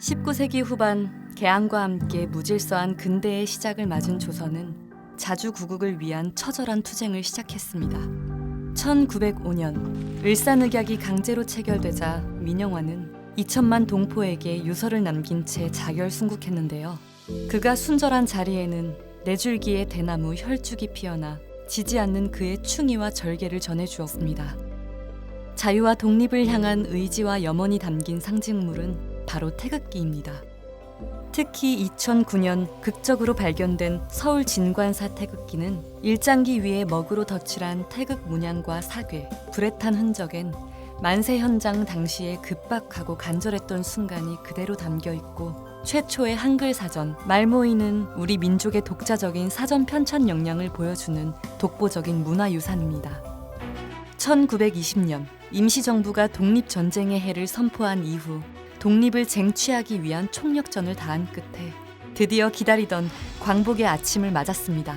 19세기 후반 개항과 함께 무질서한 근대의 시작을 맞은 조선은 자주 구국을 위한 처절한 투쟁을 시작했습니다. 1905년 을사늑약이 강제로 체결되자 민영화는 2천만 동포에게 유서를 남긴 채 자결 순국했는데요. 그가 순절한 자리에는 네 줄기의 대나무 혈쭉이 피어나 지지 않는 그의 충의와 절개를 전해 주었습니다. 자유와 독립을 향한 의지와 염원이 담긴 상징물은 바로 태극기입니다. 특히 2009년 극적으로 발견된 서울 진관사 태극기는 일장기 위에 먹으로 덧칠한 태극 문양과 사괴, 불에 탄 흔적엔 만세 현장 당시에 급박하고 간절했던 순간이 그대로 담겨 있고 최초의 한글 사전 말모이는 우리 민족의 독자적인 사전 편찬 역량을 보여주는 독보적인 문화유산입니다. 1920년 임시정부가 독립전쟁의 해를 선포한 이후 독립을 쟁취하기 위한 총력전을 다한 끝에 드디어 기다리던 광복의 아침을 맞았습니다.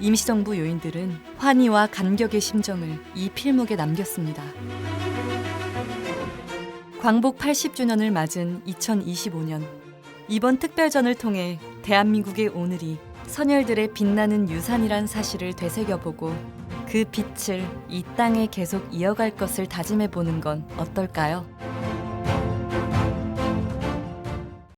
임시정부 요인들은 환희와 감격의 심정을 이 필목에 남겼습니다. 광복 80주년을 맞은 2025년 이번 특별전을 통해 대한민국의 오늘이 선열들의 빛나는 유산이란 사실을 되새겨보고 그 빛을 이 땅에 계속 이어갈 것을 다짐해 보는 건 어떨까요?